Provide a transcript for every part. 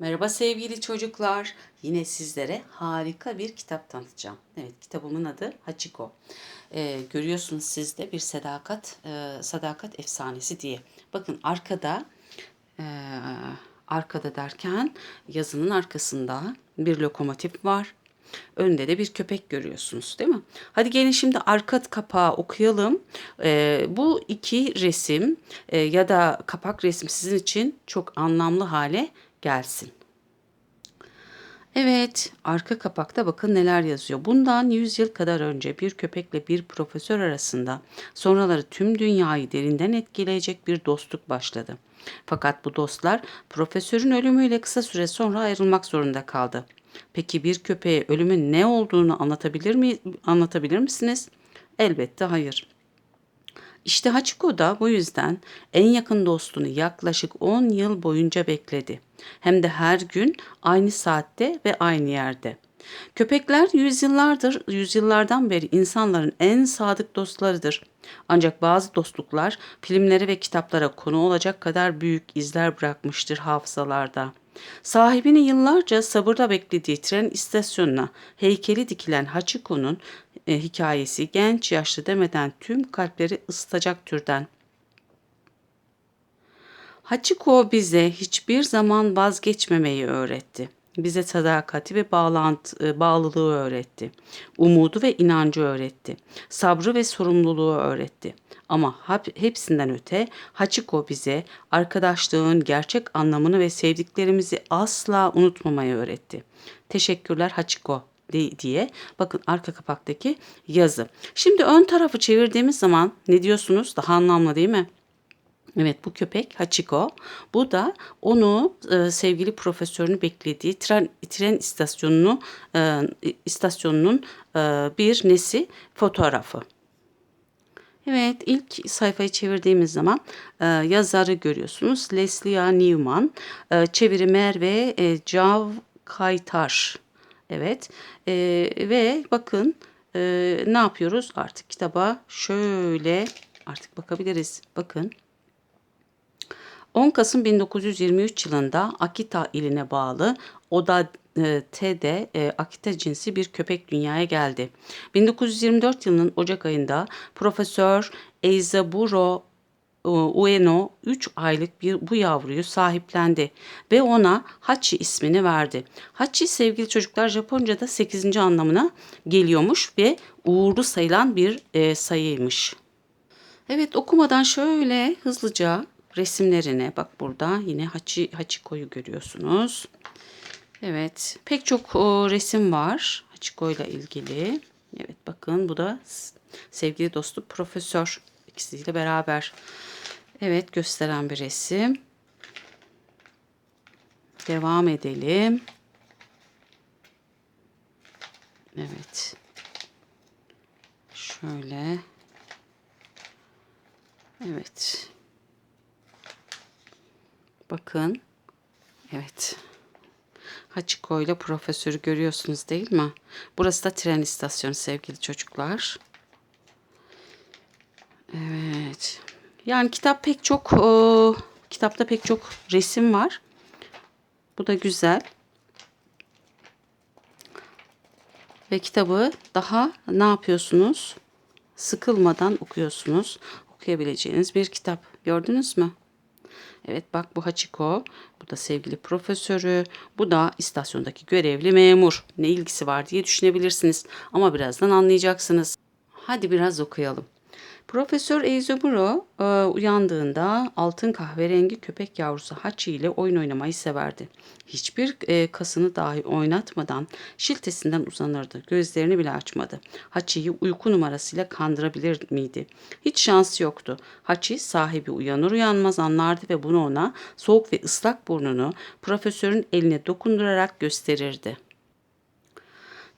Merhaba sevgili çocuklar. Yine sizlere harika bir kitap tanıtacağım. Evet kitabımın adı Hachiko. Ee, görüyorsunuz siz de bir sadakat e, sadakat efsanesi diye. Bakın arkada e, arkada derken yazının arkasında bir lokomotif var. Önde de bir köpek görüyorsunuz değil mi? Hadi gelin şimdi arka kapağı okuyalım. Ee, bu iki resim e, ya da kapak resim sizin için çok anlamlı hale gelsin. Evet, arka kapakta bakın neler yazıyor. Bundan 100 yıl kadar önce bir köpekle bir profesör arasında sonraları tüm dünyayı derinden etkileyecek bir dostluk başladı. Fakat bu dostlar profesörün ölümüyle kısa süre sonra ayrılmak zorunda kaldı. Peki bir köpeğe ölümün ne olduğunu anlatabilir mi anlatabilir misiniz? Elbette hayır. İşte Hachiko da bu yüzden en yakın dostunu yaklaşık 10 yıl boyunca bekledi. Hem de her gün aynı saatte ve aynı yerde. Köpekler yüzyıllardır, yüzyıllardan beri insanların en sadık dostlarıdır. Ancak bazı dostluklar filmlere ve kitaplara konu olacak kadar büyük izler bırakmıştır hafızalarda. Sahibini yıllarca sabırla beklediği tren istasyonuna heykeli dikilen Hachiko'nun e, hikayesi genç yaşlı demeden tüm kalpleri ısıtacak türden. Hachiko bize hiçbir zaman vazgeçmemeyi öğretti. Bize sadakati ve bağlantı, e, bağlılığı öğretti. Umudu ve inancı öğretti. Sabrı ve sorumluluğu öğretti. Ama hepsinden öte Hachiko bize arkadaşlığın gerçek anlamını ve sevdiklerimizi asla unutmamayı öğretti. Teşekkürler Hachiko diye bakın arka kapaktaki yazı. Şimdi ön tarafı çevirdiğimiz zaman ne diyorsunuz? Daha anlamlı değil mi? Evet bu köpek Hachiko. Bu da onu e, sevgili profesörünü beklediği tren tren istasyonunu e, istasyonunun e, bir nesi fotoğrafı. Evet ilk sayfayı çevirdiğimiz zaman e, yazarı görüyorsunuz. Leslie Newman, e, çeviri Merve e, Cav Kaytar. Evet e, ve bakın e, ne yapıyoruz artık kitaba şöyle artık bakabiliriz. Bakın 10 Kasım 1923 yılında Akita iline bağlı Oda e, T'de e, Akita cinsi bir köpek dünyaya geldi. 1924 yılının Ocak ayında Profesör Eizaburo e, Ueno 3 aylık bir bu yavruyu sahiplendi ve ona Hachi ismini verdi. Hachi sevgili çocuklar Japonca'da 8. anlamına geliyormuş ve uğurlu sayılan bir e, sayıymış. Evet okumadan şöyle hızlıca resimlerine bak burada yine Hachi, Hachiko'yu görüyorsunuz. Evet pek çok o, resim var Hachiko ile ilgili. Evet bakın bu da sevgili dostu profesör ikisiyle beraber. Evet gösteren bir resim. Devam edelim. Evet. Şöyle. Evet. Bakın. Evet. Hachiko ile profesörü görüyorsunuz değil mi? Burası da tren istasyonu sevgili çocuklar. Evet. Yani kitap pek çok o, kitapta pek çok resim var. Bu da güzel. Ve kitabı daha ne yapıyorsunuz? Sıkılmadan okuyorsunuz. Okuyabileceğiniz bir kitap. Gördünüz mü? Evet bak bu Hachiko. Bu da sevgili profesörü. Bu da istasyondaki görevli memur. Ne ilgisi var diye düşünebilirsiniz. Ama birazdan anlayacaksınız. Hadi biraz okuyalım. Profesör Eizoburo e, uyandığında altın kahverengi köpek yavrusu Hachi ile oyun oynamayı severdi. Hiçbir e, kasını dahi oynatmadan şiltesinden uzanırdı. Gözlerini bile açmadı. Hachi'yi uyku numarasıyla kandırabilir miydi? Hiç şansı yoktu. Hachi sahibi uyanır uyanmaz anlardı ve bunu ona soğuk ve ıslak burnunu profesörün eline dokundurarak gösterirdi.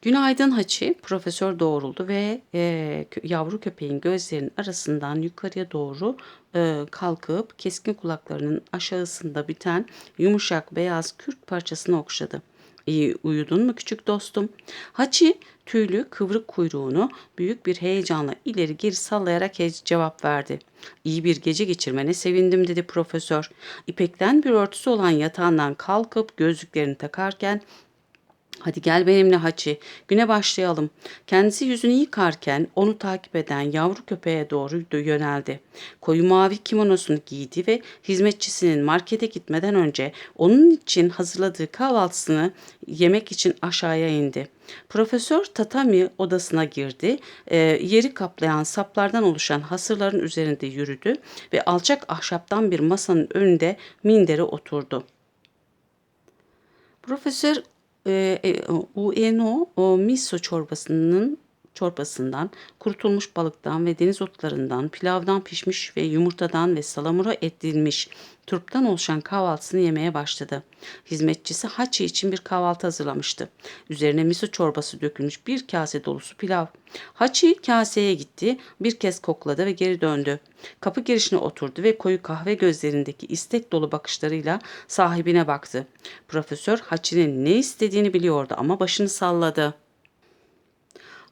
Günaydın Haçi, profesör doğruldu ve e, yavru köpeğin gözlerinin arasından yukarıya doğru e, kalkıp keskin kulaklarının aşağısında biten yumuşak beyaz kürk parçasını okşadı. İyi uyudun mu küçük dostum? Haçi tüylü kıvrık kuyruğunu büyük bir heyecanla ileri geri sallayarak cevap verdi. İyi bir gece geçirmene sevindim dedi profesör. İpekten bir örtüsü olan yatağından kalkıp gözlüklerini takarken Hadi gel benimle Haçi. Güne başlayalım. Kendisi yüzünü yıkarken onu takip eden yavru köpeğe doğru yöneldi. Koyu mavi kimonosunu giydi ve hizmetçisinin markete gitmeden önce onun için hazırladığı kahvaltısını yemek için aşağıya indi. Profesör tatami odasına girdi. E, yeri kaplayan saplardan oluşan hasırların üzerinde yürüdü ve alçak ahşaptan bir masanın önünde mindere oturdu. Profesör Ueno o miso çorbasının çorbasından, kurutulmuş balıktan ve deniz otlarından, pilavdan pişmiş ve yumurtadan ve salamura edilmiş turptan oluşan kahvaltısını yemeye başladı. Hizmetçisi Haçi için bir kahvaltı hazırlamıştı. Üzerine miso çorbası dökülmüş bir kase dolusu pilav. Haçi kaseye gitti, bir kez kokladı ve geri döndü. Kapı girişine oturdu ve koyu kahve gözlerindeki istek dolu bakışlarıyla sahibine baktı. Profesör Haçi'nin ne istediğini biliyordu ama başını salladı.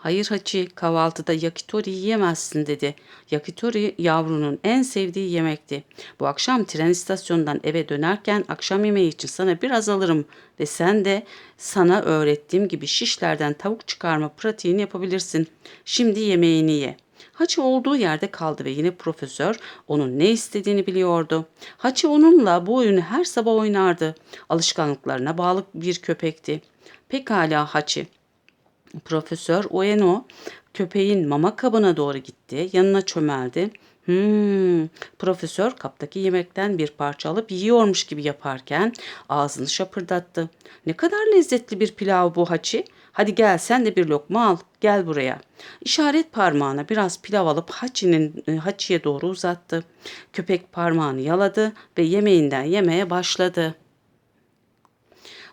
Hayır Haçi kahvaltıda yakitori yiyemezsin dedi. Yakitori yavrunun en sevdiği yemekti. Bu akşam tren istasyonundan eve dönerken akşam yemeği için sana biraz alırım ve sen de sana öğrettiğim gibi şişlerden tavuk çıkarma pratiğini yapabilirsin. Şimdi yemeğini ye.'' Haçı olduğu yerde kaldı ve yine profesör onun ne istediğini biliyordu. Haçı onunla bu oyunu her sabah oynardı. Alışkanlıklarına bağlı bir köpekti. Pekala Haçı. Profesör Ueno köpeğin mama kabına doğru gitti. Yanına çömeldi. Hmm, profesör kaptaki yemekten bir parça alıp yiyormuş gibi yaparken ağzını şapırdattı. Ne kadar lezzetli bir pilav bu Haçi. Hadi gel sen de bir lokma al. Gel buraya. İşaret parmağına biraz pilav alıp Haçi'nin e, Haçi'ye doğru uzattı. Köpek parmağını yaladı ve yemeğinden yemeye başladı.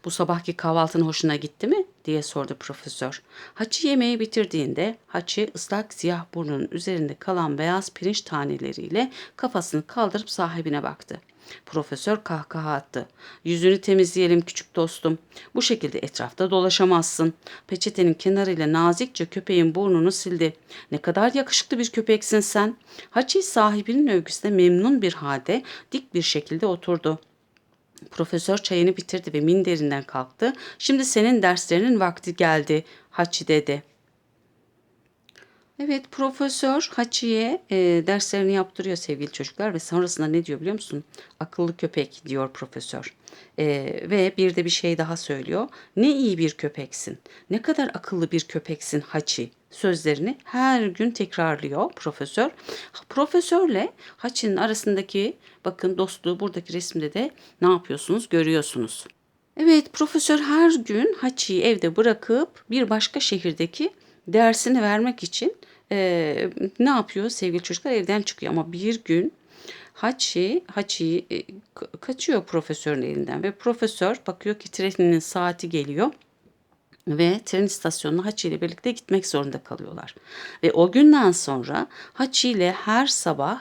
Bu sabahki kahvaltın hoşuna gitti mi? diye sordu profesör. Haçı yemeği bitirdiğinde Haçı ıslak siyah burnunun üzerinde kalan beyaz pirinç taneleriyle kafasını kaldırıp sahibine baktı. Profesör kahkaha attı. Yüzünü temizleyelim küçük dostum. Bu şekilde etrafta dolaşamazsın. Peçetenin kenarıyla nazikçe köpeğin burnunu sildi. Ne kadar yakışıklı bir köpeksin sen. Haçi sahibinin övgüsüne memnun bir halde dik bir şekilde oturdu. Profesör çayını bitirdi ve minderinden kalktı. Şimdi senin derslerinin vakti geldi Haçi dedi. Evet profesör Haçi'ye e, derslerini yaptırıyor sevgili çocuklar ve sonrasında ne diyor biliyor musun? Akıllı köpek diyor profesör. E, ve bir de bir şey daha söylüyor. Ne iyi bir köpeksin. Ne kadar akıllı bir köpeksin Haçi sözlerini her gün tekrarlıyor profesör. Profesörle Haçi'nin arasındaki bakın dostluğu buradaki resimde de ne yapıyorsunuz görüyorsunuz. Evet profesör her gün Haçi'yi evde bırakıp bir başka şehirdeki dersini vermek için e, ne yapıyor sevgili çocuklar evden çıkıyor ama bir gün Haçi, Haçi e, kaçıyor profesörün elinden ve profesör bakıyor ki trenin saati geliyor ve tren istasyonuna Haçi ile birlikte gitmek zorunda kalıyorlar. Ve o günden sonra Haçi ile her sabah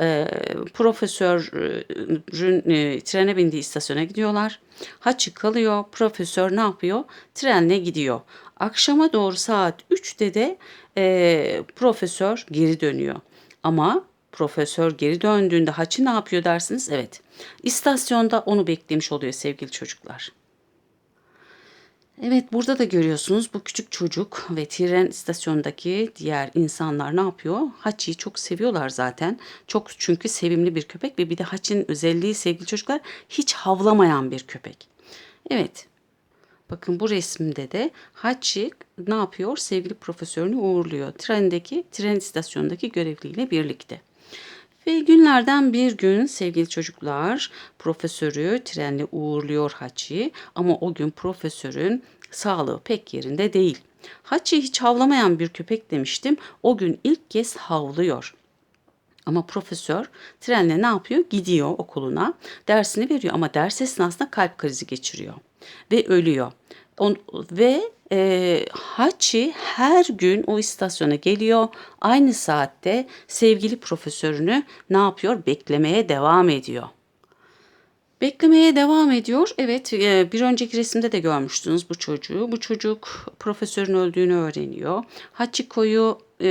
e, profesörün e, trene bindiği istasyona gidiyorlar. Haçi kalıyor, profesör ne yapıyor? Trenle gidiyor. Akşama doğru saat 3'te de e, profesör geri dönüyor. Ama profesör geri döndüğünde Haçi ne yapıyor dersiniz? Evet, istasyonda onu beklemiş oluyor sevgili çocuklar. Evet burada da görüyorsunuz bu küçük çocuk ve tren istasyonundaki diğer insanlar ne yapıyor? Haçi'yi çok seviyorlar zaten. Çok çünkü sevimli bir köpek ve bir de Haçi'nin özelliği sevgili çocuklar hiç havlamayan bir köpek. Evet bakın bu resimde de Haçi ne yapıyor? Sevgili profesörünü uğurluyor. Trendeki, tren istasyonundaki görevliyle birlikte. Ve günlerden bir gün sevgili çocuklar profesörü trenle uğurluyor Haçi ama o gün profesörün sağlığı pek yerinde değil. Haçi hiç havlamayan bir köpek demiştim. O gün ilk kez havlıyor. Ama profesör trenle ne yapıyor? Gidiyor okuluna, dersini veriyor ama ders esnasında kalp krizi geçiriyor ve ölüyor. On, ve e, Hachi her gün o istasyona geliyor. Aynı saatte sevgili profesörünü ne yapıyor? Beklemeye devam ediyor. Beklemeye devam ediyor. Evet, e, bir önceki resimde de görmüştünüz bu çocuğu. Bu çocuk profesörün öldüğünü öğreniyor. Hachiko'yu e,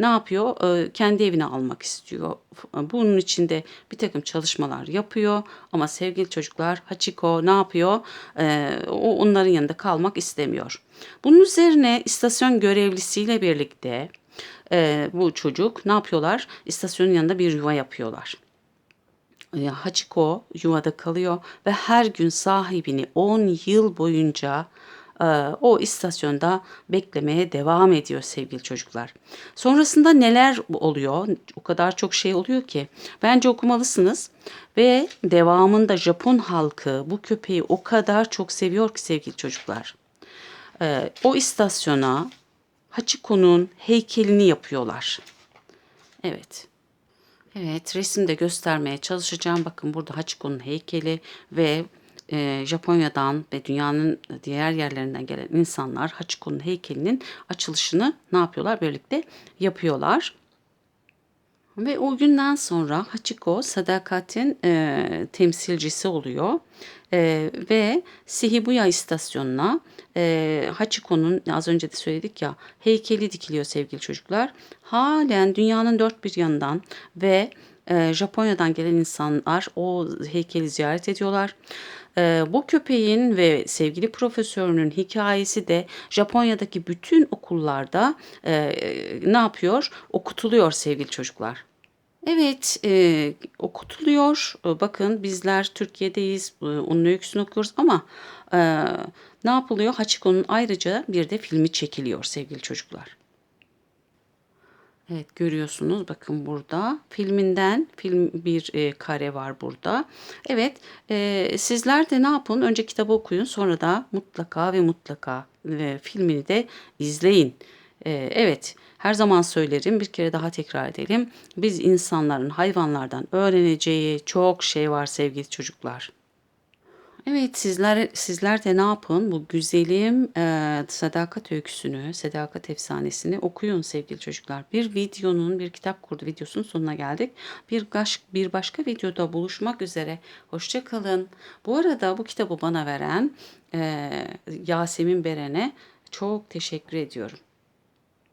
ne yapıyor? E, kendi evine almak istiyor. Bunun için de bir takım çalışmalar yapıyor. Ama sevgili çocuklar Hachiko ne yapıyor? E, o onların yanında kalmak istemiyor. Bunun üzerine istasyon görevlisiyle birlikte e, bu çocuk ne yapıyorlar? İstasyonun yanında bir yuva yapıyorlar. E, Hachiko yuvada kalıyor ve her gün sahibini 10 yıl boyunca e, o istasyonda beklemeye devam ediyor sevgili çocuklar. Sonrasında neler oluyor? O kadar çok şey oluyor ki. Bence okumalısınız. Ve devamında Japon halkı bu köpeği o kadar çok seviyor ki sevgili çocuklar. E, o istasyona Hachiko'nun heykelini yapıyorlar. Evet. Evet, resimde göstermeye çalışacağım. Bakın burada Hachiko'nun heykeli ve e, Japonya'dan ve dünyanın diğer yerlerinden gelen insanlar Hachiko'nun heykelinin açılışını ne yapıyorlar? Birlikte yapıyorlar. Ve o günden sonra Hachiko sadakatin e, temsilcisi oluyor. E, ve Shihibuya istasyonuna e, Hachiko'nun az önce de söyledik ya heykeli dikiliyor sevgili çocuklar. Halen dünyanın dört bir yanından ve e, Japonya'dan gelen insanlar o heykeli ziyaret ediyorlar. E, bu köpeğin ve sevgili profesörünün hikayesi de Japonya'daki bütün okullarda e, ne yapıyor? Okutuluyor sevgili çocuklar. Evet, e, okutuluyor. E, Bakın bizler Türkiye'deyiz, e, onun öyküsünü okuyoruz ama e, ne yapılıyor? Hachiko'nun ayrıca bir de filmi çekiliyor sevgili çocuklar. Evet görüyorsunuz bakın burada filminden film bir e, kare var burada. Evet e, sizler de ne yapın? Önce kitabı okuyun sonra da mutlaka ve mutlaka e, filmini de izleyin. E, evet her zaman söylerim bir kere daha tekrar edelim. Biz insanların hayvanlardan öğreneceği çok şey var sevgili çocuklar. Evet sizler sizler de ne yapın? Bu güzelim e, sadakat öyküsünü, sadakat efsanesini okuyun sevgili çocuklar. Bir videonun, bir kitap kurdu videosunun sonuna geldik. Bir, baş, bir başka videoda buluşmak üzere. Hoşça kalın. Bu arada bu kitabı bana veren e, Yasemin Beren'e çok teşekkür ediyorum.